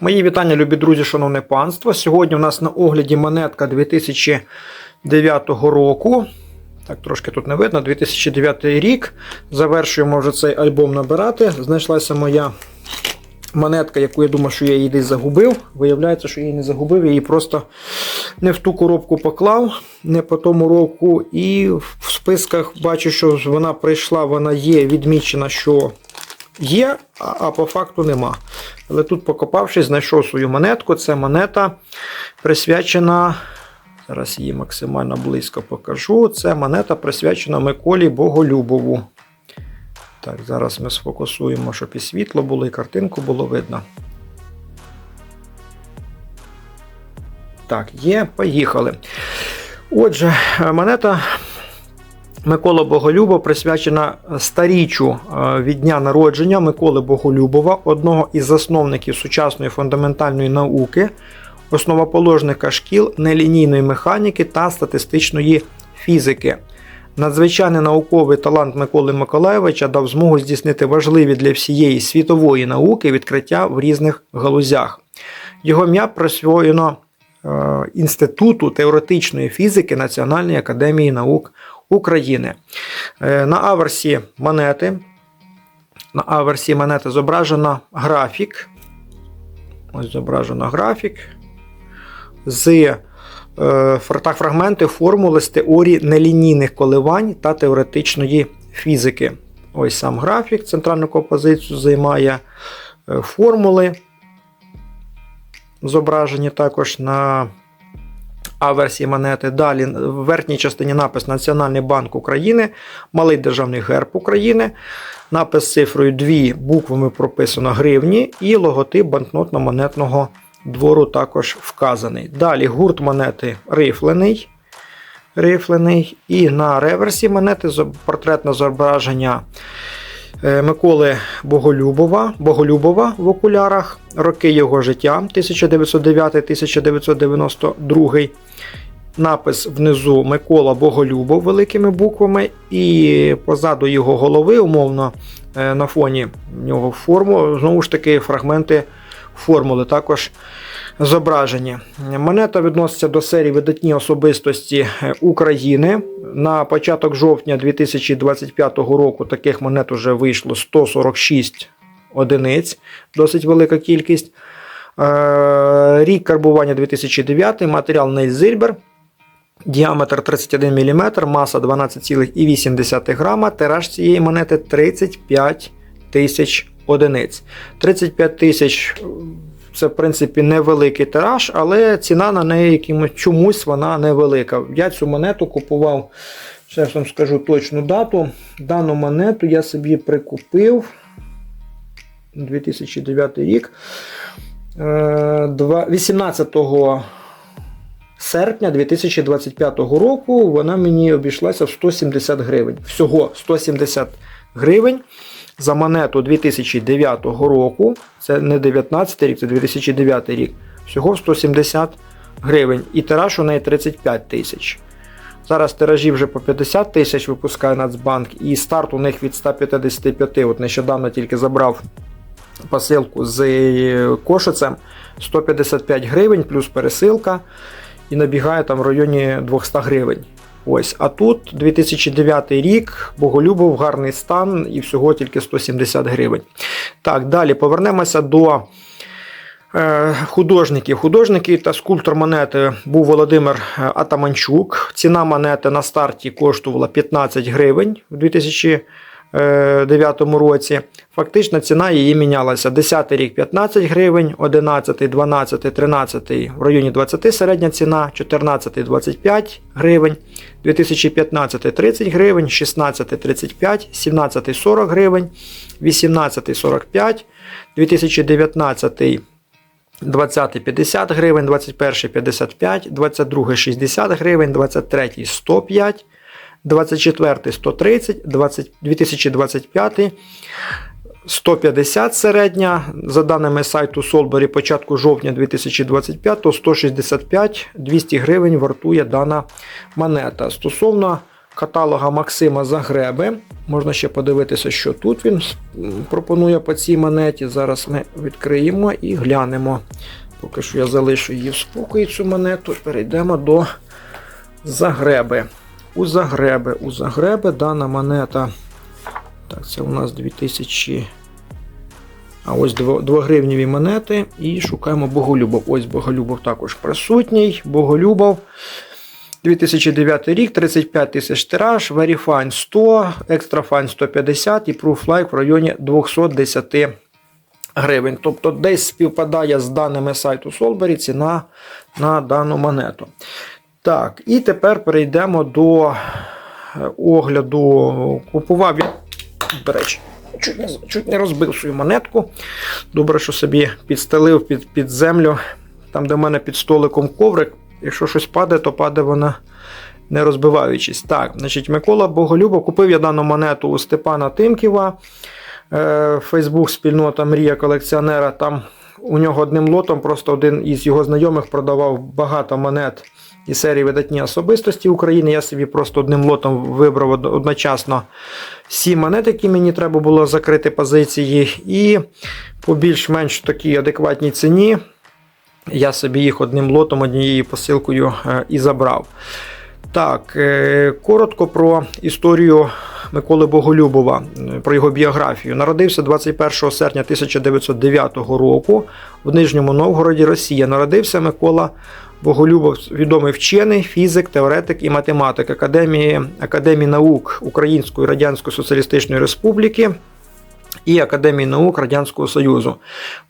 Мої вітання, любі друзі, шановне панство. Сьогодні у нас на огляді монетка 2009 року. Так, трошки тут не видно. 2009 рік. Завершуємо вже цей альбом набирати. Знайшлася моя монетка, яку я думав, що я її десь загубив. Виявляється, що я її не загубив, я її просто не в ту коробку поклав, не по тому року. І в списках бачу, що вона прийшла, вона є відмічена, що є, а, по факту нема. Але тут, покопавшись, знайшов свою монетку. Це монета присвячена. Зараз її максимально близько покажу. Це монета присвячена Миколі Боголюбову. Так, зараз ми сфокусуємо, щоб і світло було, і картинку було видно. Так, є, поїхали. Отже, монета Микола Боголюбов присвячена старіччю е, від дня народження Миколи Боголюбова, одного із засновників сучасної фундаментальної науки, основоположника шкіл нелінійної механіки та статистичної фізики. Надзвичайний науковий талант Миколи Миколаєвича дав змогу здійснити важливі для всієї світової науки відкриття в різних галузях. Його ім'я присвоєно е, Інституту теоретичної фізики Національної академії наук України. Е, На аверсі монети. На аверсі монети зображено графік. Ось зображено графік з е, фр- фрагменти формули з теорії нелінійних коливань та теоретичної фізики. Ось сам графік, центральну композицію займає е, формули. Зображені також на А-версії монети. Далі в верхній частині напис Національний банк України, малий державний герб України. Напис з цифрою 2 буквами прописано гривні і логотип банкнотно-монетного двору також вказаний. Далі гурт монети рифлений. рифлений. І на реверсі монети портретне зображення Миколи Боголюбова, Боголюбова в окулярах, роки його життя 1909-1992. Напис внизу Микола Боголюбов великими буквами, і позаду його голови, умовно, е, на фоні нього форму, знову ж таки, фрагменти формули також зображені. Монета відноситься до серії видатні особистості е, України. На початок жовтня 2025 року таких монет вже вийшло 146 одиниць, досить велика кількість. Е, Рік карбування 2009, матеріал Нейль Зильбер. Діаметр 31 мм, маса 12,8 грама, тираж цієї монети 35 тисяч одиниць. 35 тисяч це, в принципі, невеликий тираж, але ціна на неї якимось чомусь вона невелика. Я цю монету купував, зараз вам скажу точну дату. Дану монету я собі прикупив 2009 рік. Е, 18 серпня 2025 року вона мені обійшлася в 170 гривень. Всього 170 гривень за монету 2009 року. Це не 19 рік, це 2009 рік. Всього 170 гривень. І тираж у неї 35 тисяч. Зараз тиражі вже по 50 тисяч випускає Нацбанк, і старт у них від 155. От нещодавно тільки забрав посилку з е, кошицем 155 гривень плюс пересилка і набігає там в районі 200 гривень. Ось, а тут 2009 рік, Боголюбов, гарний стан і всього тільки 170 гривень. Так, далі повернемося до е, художників. Художники та скульптор монети був Володимир е, Атаманчук. Ціна монети на старті коштувала 15 гривень у 2009 році. Фактично ціна її мінялася. 10 рік 15 гривень, 11, 12, 13 в районі 20 середня ціна, 14 25 гривень, 2015 30 гривень, 16 35, 17 40 гривень, 18 45, 2019 20 50 гривень, 21 55, 22 60 гривень, 23 105, 24 130, 20, 2025 150 середня. За даними сайту Солбері, початку жовтня 2025 165 200 гривень вартує дана монета. Стосовно каталога Максима Загреби. Можна ще подивитися, що тут він пропонує по цій монеті. Зараз ми відкриємо і глянемо. Поки що я залишу її в спокої, цю монету. Перейдемо до Загреби. У Загреби. У Загреби дана монета. Так, це у нас 2000. А ось 2 гривневі монети. І шукаємо Боголюбов. Ось Боголюбов також присутній. Боголюбов. 2009 рік, 35 тисяч тираж, Verifine 100, Extrafine 150 і ProofLike в районі 210 гривень. Тобто десь співпадає з даними сайту Solberry ціна на дану монету. Так, і тепер перейдемо до е, огляду. Купував я, до речі, чуть не, чуть не розбив свою монетку. Добре, що собі підстелив під, під землю, там, де в мене під столиком коврик. Якщо щось падає, то падає вона не розбиваючись. Так, значить, Микола Боголюбов купив я дану монету у Степана Тимківа. Фейсбук спільнота Мрія колекціонера. Там у нього одним лотом просто один із його знайомих продавав багато монет із серії видатні особистості України. Я собі просто одним лотом вибрав одночасно всі монети, які мені треба було закрити позиції. І по більш-менш такій адекватній ціні я собі їх одним лотом, однією посилкою е, і забрав. Так, е, коротко про історію Миколи Боголюбова, е, про його біографію. Народився 21 серпня 1909 року в Нижньому Новгороді, Росія. Народився Микола Боголюбов, відомий вчений, фізик, теоретик і математик Академії, Академії наук Української Радянської Соціалістичної Республіки і Академії наук Радянського Союзу.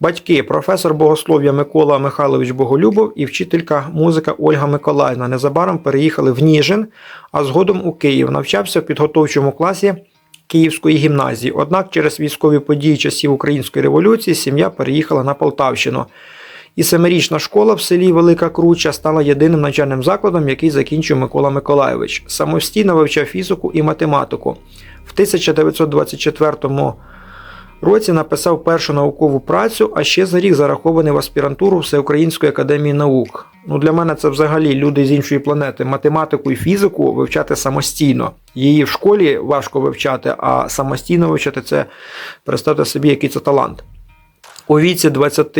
Батьки професор богослов'я Микола Михайлович Боголюбов і вчителька музика Ольга Миколаївна незабаром переїхали в Ніжин, а згодом у Київ. Навчався в підготовчому класі Київської гімназії. Однак через військові події часів Української революції сім'я переїхала на Полтавщину. І семирічна школа в селі Велика Круча стала єдиним навчальним закладом, який закінчив Микола Миколайович. Самостійно вивчав фізику і математику. В 1924 році написав першу наукову працю, а ще за рік зарахований в аспірантуру Всеукраїнської академії наук. Ну, для мене це взагалі люди з іншої планети. Математику і фізику вивчати самостійно. Її в школі важко вивчати, а самостійно вивчати це представте собі, який це талант. У віці 20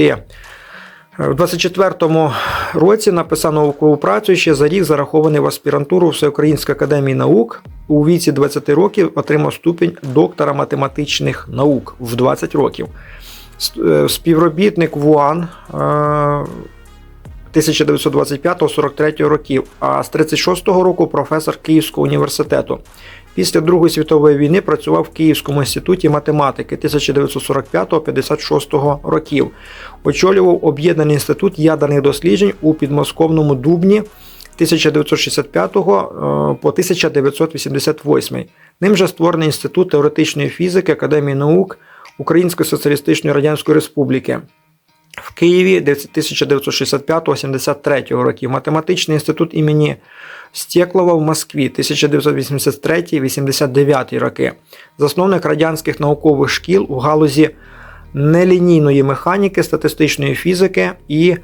в 24-му році написав наукову працю ще за рік зарахований в аспірантуру Всеукраїнської академії наук. У віці 20 років отримав ступінь доктора математичних наук в 20 років. Е, Співробітник ВУАН е, 1925-43 років, а з 36-го року професор Київського університету. Після Другої світової війни працював в Київському інституті математики 1945-56 років. Очолював Об'єднаний інститут ядерних досліджень у підмосковному Дубні 1965 по 1988. Ним же створений Інститут теоретичної фізики Академії наук Української Соціалістичної Радянської Республіки. В Києві 1965-73 років. Математичний інститут імені Стєклова в Москві 1983-89 роки. Засновник радянських наукових шкіл у галузі нелінійної механіки, статистичної фізики і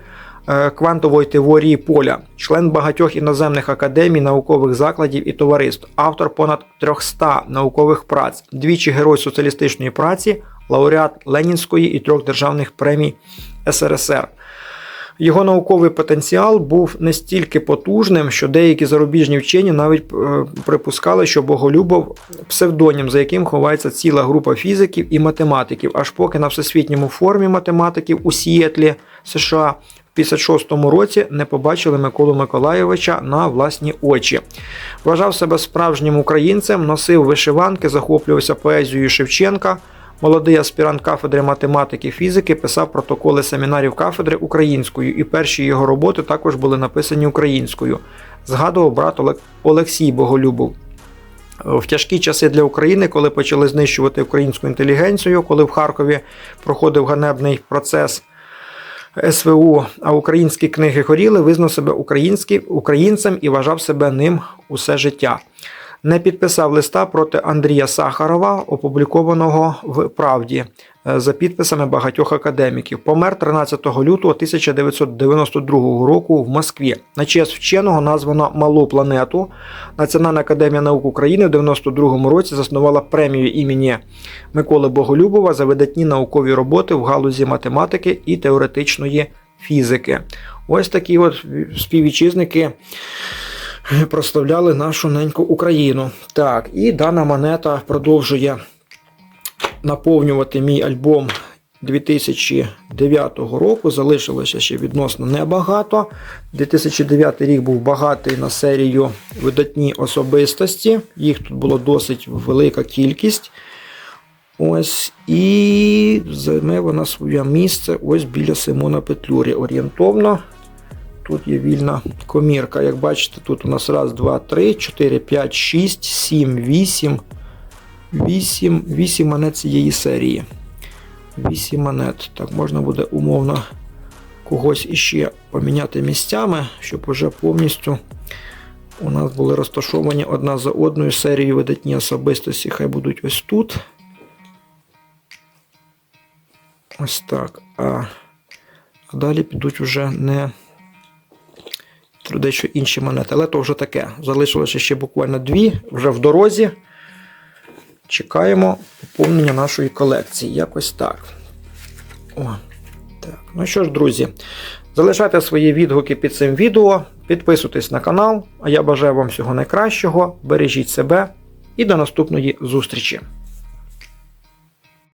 е, квантової теорії поля, член багатьох іноземних академій, наукових закладів і товариств, автор понад 300 наукових праць, двічі герой соціалістичної праці, лауреат Ленінської і трьох державних премій СРСР. Його науковий потенціал був настільки потужним, що деякі зарубіжні вчені навіть е, припускали, що Боголюбов псевдонім, за яким ховається ціла група фізиків і математиків, аж поки на всесвітньому форумі математиків у Сіетлі, США в 56-му році не побачили Миколу Миколайовича на власні очі. Вважав себе справжнім українцем, носив вишиванки, захоплювався поезією Шевченка. Молодий аспірант кафедри математики фізики писав протоколи семінарів кафедри українською, і перші його роботи також були написані українською. Згадував брат Олексій Боголюбов. В тяжкі часи для України, коли почали знищувати українську інтелігенцію, коли в Харкові проходив ганебний процес СВУ, а українські книги горіли, визнав себе українським, українцем і вважав себе ним усе життя. Не підписав листа проти Андрія Сахарова, опублікованого в Правді е, за підписами багатьох академіків. Помер 13 лютого 1992 року в Москві. На честь вченого названо Малу планету. Національна академія наук України в 92 році заснувала премію імені Миколи Боголюбова за видатні наукові роботи в галузі математики і теоретичної фізики. Ось такі от співвітчизники прославляли нашу неньку Україну. Так, і дана монета продовжує наповнювати мій альбом 2009 року. Залишилося ще відносно небагато. 2009 рік був багатий на серію видатні особистості. Їх тут було досить велика кількість. Ось і займе вона своє місце ось біля Симона Петлюрі. Орієнтовно. Тут є вільна комірка. Як бачите, тут у нас раз, два, три, 4, 5, 6, 7, 8. 8, 8 монет цієї серії. 8 монет. Так, можна буде умовно когось іще поміняти місцями, щоб уже повністю у нас були розташовані одна за одною серії видатні особистості. Хай будуть ось тут. Ось так. А, далі підуть вже не дещо інші монети. Але то вже таке. Залишилося ще буквально дві, вже в дорозі. Чекаємо поповнення нашої колекції. Якось так. О, так. Ну що ж, друзі, залишайте свої відгуки під цим відео, підписуйтесь на канал, а я бажаю вам всього найкращого, бережіть себе і до наступної зустрічі!